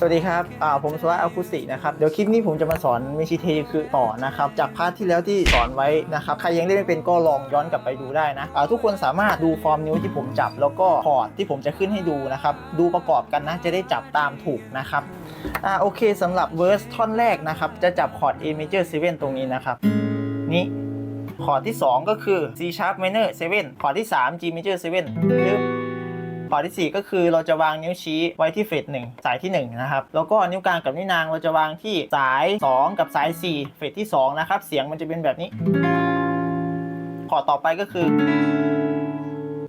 สวัสดีครับ อ่า ผมสวัสดิ์อาคุสินะครับ เดี๋ยวคลิปนี้ผมจะมาสอนมิชิเทคือต่อนะครับ จากพาร์ทที่แล้วที่สอนไว้นะครับ ใครยังเล่นไม่เป็นก็ลองย้อนกลับไปดูได้นะ อ่า ทุกคนสามารถดูฟอร์มนิ้วที่ผมจับ แล้วก็คอร์ดที่ผมจะขึ้นให้ดูนะครับ ดูประกอบกันนะ จะได้จับตามถูกนะครับ อ่า โอเคสำหรับเวอร์สท่อนแรกนะครับ จะจับคอร์ด A major 7 ตรงนี้นะครับ นี่ คอร์ดที่ 2 ก็คือ C sharp minor 7 คอร์ดที่ 3 G major 7 คอทีสี่ 4 ก็คือเราจะวางนิ้วชี้ไว้ที่เฟส1สายที่ 1 นะครับ แล้วก็นิ้วกลางกับนิ้วนางเราจะวางที่สาย 2 กับสาย 4 เฟสที่ 2 นะครับ เสียงมันจะเป็นแบบนี้คอต่อไปก็คือ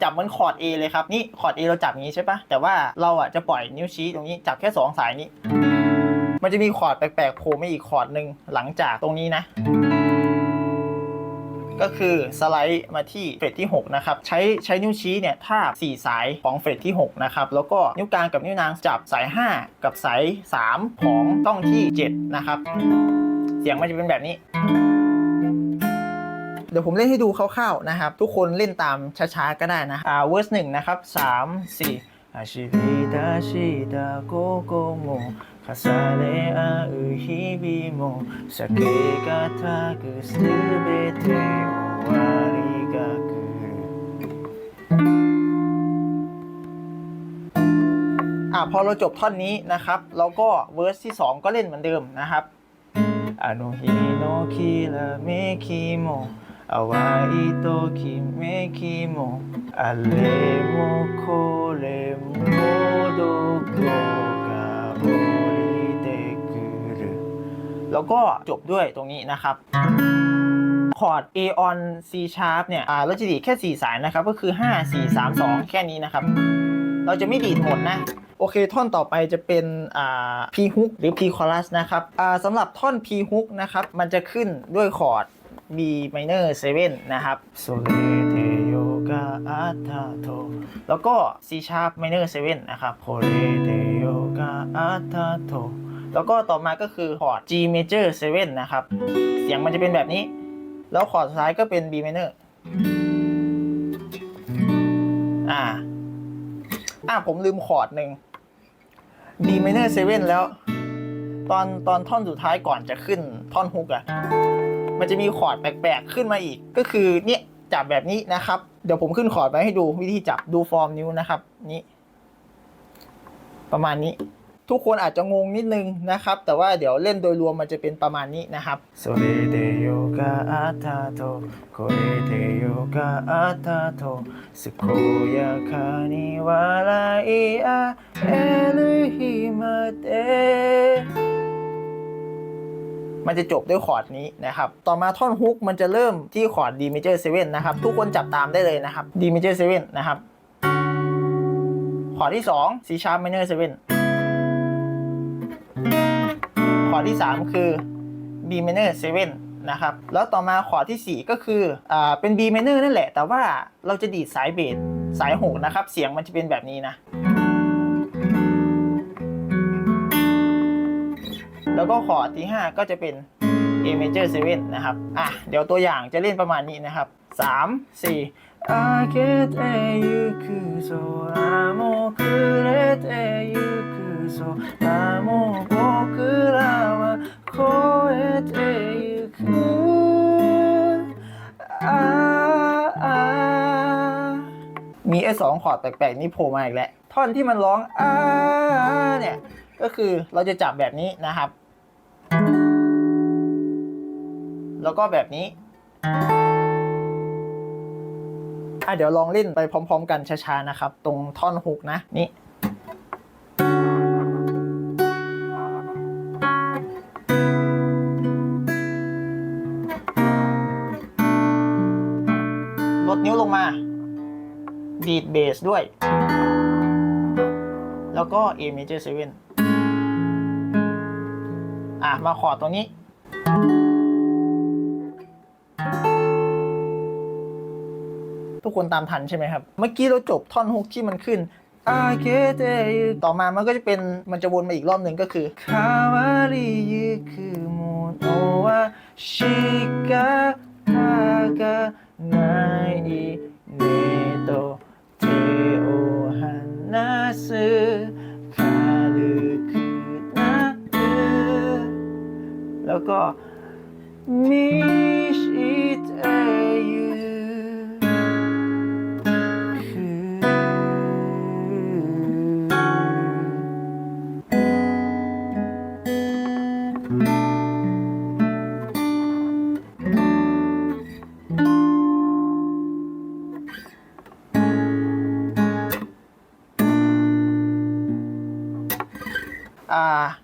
จับเหมือนคอร์ด A เลยครับ นี่คอร์ด A เราจับอย่างนี้ใช่ปะแต่ว่าเราอะจะปล่อยนิ้วชี้ตรงนี้จับแค่ 2 สายนี้ มันจะมีคอร์ดแปลกๆโผล่มาอีกคอร์ดหนึ่งหลังจากตรงนี้นะ ก็คือสไลด์มาที่เฟสที่ 6 นะครับ ใช้ใช้นิ้วชี้เนี่ยทาบ4 สายของเฟสที่ 6 นะครับ แล้วก็นิ้วกลางกับนิ้วนางจับสาย 5 กับสาย 3 ของต้องที่ 7 นะครับ เสียงมันจะเป็นแบบนี้เดี๋ยวผมเล่นให้ดูคร่าวๆนะครับ ทุกคนเล่นตามช้าๆก็ได้นะ อ่าเวอร์สหนึ่งนะครับสามสี่อาชิบิดาชิดาโกโกโม 重ね合う日々も避けがたくすべて終わりが来るอ่าพอเราจบท่อนนี้นะครับ เราก็เวอร์สที่ 2 ก็เล่นเหมือนเดิมนะครับあの日のきらめきも淡いときめきもあれもこれもどこ แล้วก็จบด้วยตรงนี้นะครับคอร์ด A on C sharp เนี่ยอ่าเราจะดีดแค่ 4 สายนะครับ ก็คือ 5 4 3 2 แค่นี้นะครับ เราจะไม่ดีดหมดนะ โอเค ท่อนต่อไปจะเป็นอ่า P hook หรือ P chorus นะครับอ่าสำหรับท่อน P hook นะครับ มันจะขึ้นด้วยคอร์ด B minor 7 นะครับโซเลเทโยกาอัตตาโตแล้วก็ C sharp minor 7 นะครับโคเรเทโยกาอัตตาโต แล้วก็ต่อมาก็คือคอร์ด G major 7 นะครับ เสียงมันจะเป็นแบบนี้ แล้วคอร์ดสุดท้ายก็เป็น B minor อ่า อะผมลืมคอร์ดหนึ่ง D minor 7 แล้ว ตอนตอนท่อนสุดท้ายก่อนจะขึ้นท่อนฮุกอะมันจะมีคอร์ดแปลกๆ ขึ้นมาอีก ก็คือเนี่ยจับแบบนี้นะครับ เดี๋ยวผมขึ้นคอร์ดไว้ให้ดูวิธีจับดูฟอร์มนิ้วนะครับ นี่ประมาณนี้ ทุกคนอาจจะงงนิดนึงนะครับ แต่ว่าเดี๋ยวเล่นโดยรวมมันจะเป็นประมาณนี้นะครับโซเรเดโยกาอัตตาโตโคเรเดโยกาอัตตาโตสโคยาคานิวาลาอิอาเอลุฮิมาเตมันจะจบด้วยคอร์ดนี้นะครับ ต่อมาท่อนฮุกมันจะเริ่มที่คอร์ด D major 7 นะครับ ทุกคนจับตามได้เลยนะครับ D major 7 นะครับ คอร์ดที่ 2 C sharp minor 7 ที่ 3 คือ B minor 7นะครับ แล้วต่อมาขอร์ดที่ 4 ก็คืออ่าเป็น B minor นั่นแหละ แต่ว่าเราจะดีดสายเบสสายหกนะครับ เสียงมันจะเป็นแบบนี้นะ แล้วก็ขอที่ 5 ก็จะเป็น A major 7นะครับ อะ เดี๋ยวตัวอย่างจะเล่นประมาณนี้นะครับ 3 4 I get a you could so I มีไอ้สองคอร์ดแปลกๆนี่โผล่มาอีกแล้วท่อนที่มันร้องอ่าเนี่ยก็คือเราจะจับแบบนี้นะครับ แล้วก็แบบนี้อะเดี๋ยวลองเล่นไปพร้อม ๆ กันช้าๆนะครับ ตรงท่อนฮุกนะนี่ลดนิ้วลงมา ดีดเบสด้วย แล้วก็ A major 7อะ มาขอดตรงนี้ ทุกคนตามทันใช่ไหมครับ เมื่อกี้เราจบท่อนฮุกที่มันขึ้นอาเกเตต่อมามันก็จะเป็นมันจะวนมาอีกรอบหนึ่งก็คือคาวาริยุคุโมโนวะชิกะทากะไนเนโต แล้วก็ mich it you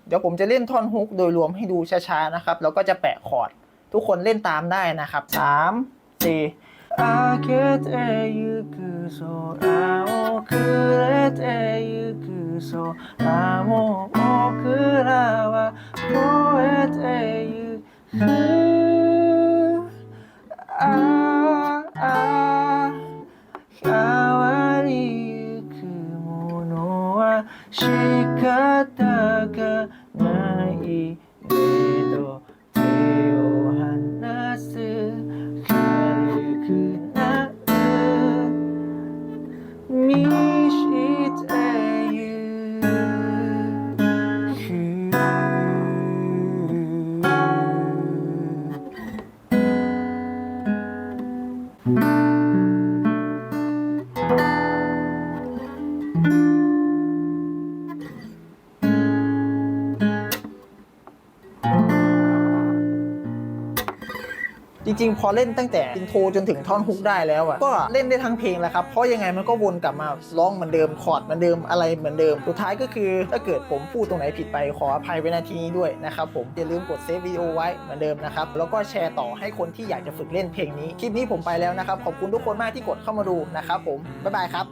เดี๋ยวผมจะเล่นท่อนฮุกโดยรวมให้ดูช้าๆนะครับ แล้วก็จะแปะคอร์ด ทุกคนเล่นตามได้นะครับสามสี่อาเกตเอยุกุโซอาโอคุเรตเจริงๆ พอเล่นตั้งแต่อินโทรจนถึงท่อนฮุกได้แล้วอะก็เล่นได้ทั้งเพลงแหละครับ เพราะยังไงมันก็วนกลับมาร้องเหมือนเดิมคอร์ดเหมือนเดิมอะไรเหมือนเดิม สุดท้ายก็คือถ้าเกิดผมพูดตรงไหนผิดไปขออภัยไว้ในที่นี้ด้วยนะครับผมอย่าลืมกดเซฟวิดีโอไว้เหมือนเดิมนะครับแล้วก็แชร์ต่อให้คนที่อยากจะฝึกเล่นเพลงนี้คลิปนี้ผมไปแล้วนะครับขอบคุณทุกคนมากที่กดเข้ามาดูนะครับผมบ๊ายบายครับ